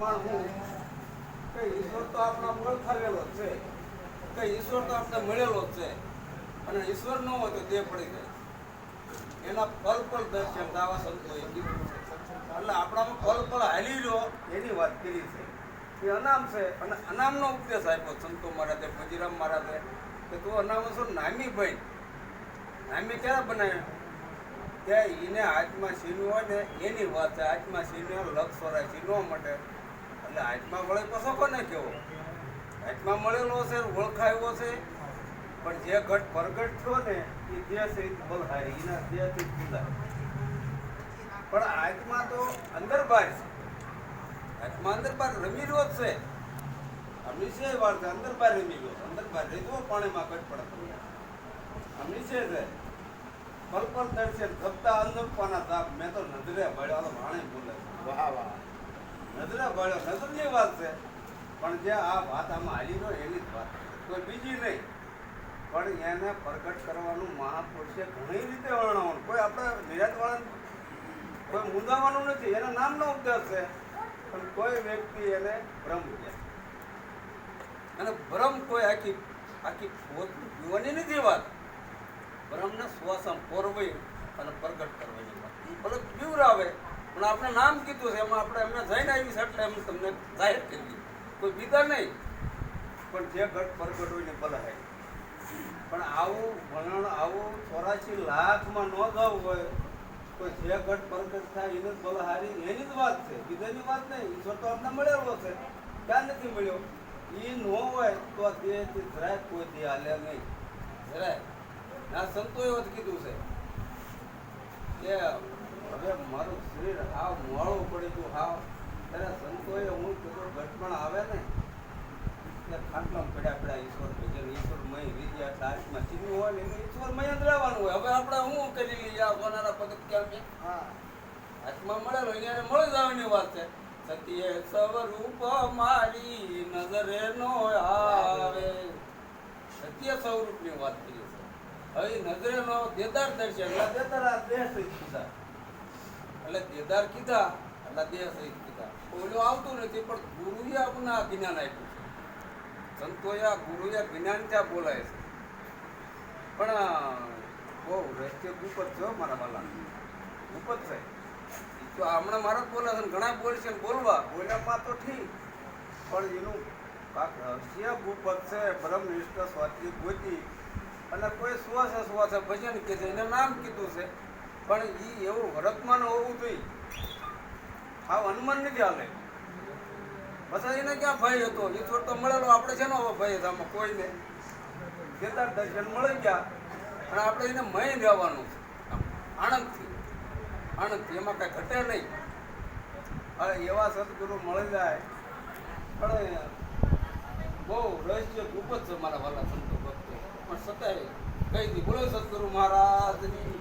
વર્તમાન હું કે ઈશ્વર તો આપણા ઓળખાવેલો છે. કે ઈશ્વર તો આપણે મળેલો છે. અને ઈશ્વર ન હોય તો દેહ પડી જાય. એના પલ પલ દર્શન દાવા સંતોએ કીધું એટલે આપણામાં પલ પલ હાલી લો એની વાત કરી છે. એ અનામ છે. અને અનામનો ઉપદેશ આપ્યો સંતો મહારાજે, ભજીરામ મહારાજે, કે તું અનામ છો નામી બન. નામી ક્યારે બનાવે કે એને હાથમાં છીનવું હોય ને એની વાત છે. હાથમાં સીને લક્ષ વરા છીનવા માટે. એટલે હાથમાં વળે પછી કોને કેવો? હાથમાં મળેલો છે ઓળખાયો છે પણ જે ઘટ પ્રગટ થયો ને, એ દેહ સહિત બલહારી, એના દેહથી ખુલ્લા. પણ આત્મા તો અંદર બહાર છે. આત્મા અંદર બહાર રમી રહ્યો જ છે. અમની છે છે અંદર બહાર રમી ગયો છે. અંદર બહાર રહી તો પાણીમાં ઘટ પડતો અમની છે છે પલ પલ દર્શન ધબતા અંદર પાના તાપ મેં તો નજરે ભળ્યો ભાણે બોલે વાહ વાહ. નજરે ભળ્યો નદરની વાત છે. પણ જે આ વાત હાલી રહ્યો એની જ વાત. કોઈ બીજી નહીં. પણ એને પ્રગટ કરવાનું મહાપુરુષે ઘણી રીતે વર્ણવવાનું. કોઈ આપણે નિરાતવાળા કોઈ મુંદાવાનું નથી. એના નામનો ઉપદેશ છે. પણ કોઈ વ્યક્તિ એને ભ્રમ કહે અને ભ્રમ કોઈ આખી આખી પોત પીવાની નથી વાત. ભ્રમને શ્વાસમ પોરવી અને પ્રગટ કરવાની વાત. એ ભલે પીવરાવે પણ આપણે નામ કીધું છે, એમાં આપણે એમને જઈને આવી છે એટલે એમ તમને જાહેર કરી કોઈ બીજા નહીં. પણ જે ઘટ પરગટ હોય ને ભલાય પણ આવું વર્ણન આવું ચોરાશી લાખમાં ન જવું હોય, તો જે ઘટ પરગટ થાય એને જ બલહારી એની જ વાત છે. બીજાની વાત નહીં. ઈશ્વર તો આપણે મળેલો છે. ક્યાં નથી મળ્યો? એ ન હોય તો આ દેહથી જરાય કોઈ દે હાલે નહીં. જરાય. ના, સંતોએ એવું કીધું છે. કે હવે મારું શરીર હાવ મોડું પડી ગયું હાવ. ત્યારે સંતોએ હું કીધું ઘટપણ આવે ને. એટલે ખાટલામાં પડ્યા પડ્યા ઈશ્વર ભજન ઈશ્વર મય રીજ્યા એટલે હાથમાં ચીન્યું હોય ને એટલે ઈશ્વર મય જ રહેવાનું હોય. હવે આપણે શું કરી લઈએ? આ સોનારા પગથિયા મેં હા. હાથમાં મળેલો એને મળી જવાની વાત છે. સત્ય સ્વરૂપ મારી નજરે નો આવે. સત્ય સ્વરૂપની વાત કરી છે. હવે નજરે નો દેદાર દર્શન દેદાર આ સહિત કીધા એટલે દેદાર કીધા, એટલે દેહ સહિત કીધા. ઓલું આવતું નથી, પણ ગુરુએ આપણને આ જ્ઞાન આપ્યું છે. સંતોએ આ ગુરુએ જ્ઞાન ત્યાં બોલાય છે. પણ બહુ રસ્તે છે હો મારા વાલા ગુપત છે. તો હમણાં મારા જ બોલે છે ઘણા બોલશે છે બોલવા. બોલ્યામાં તો ઠીક. પણ એનું રહસ્ય ગુપત છે, બ્રહ્મનિષ્ઠ સ્વાતિ ગોતી. અને કોઈ શ્વાસે શ્વાસે ભજન કીધું એને નામ કીધું છે. પણ એ એવું વર્તમાન હોવું જોઈએ. આવ હનુમાન નથી હાલે. પછી એને ક્યાં ભય હતો? ઈશ્વર તો મળેલો, આપણે છે હવે ભય હતો? આમાં કોઈને? કેતા દર્શન મળી ગયા અને આપણે એને મય છે. આણંદથી. આણંદથી. એમાં કાંઈ ઘટે નહીં. અરે એવા સદગુરુ મળી જાય. પણ બહુ રહસ્ય ખૂબ જ છે મારા વાલા સંતો ભક્તો. પણ સતાય કહી દી, બોલો સદગુરુ મહારાજની.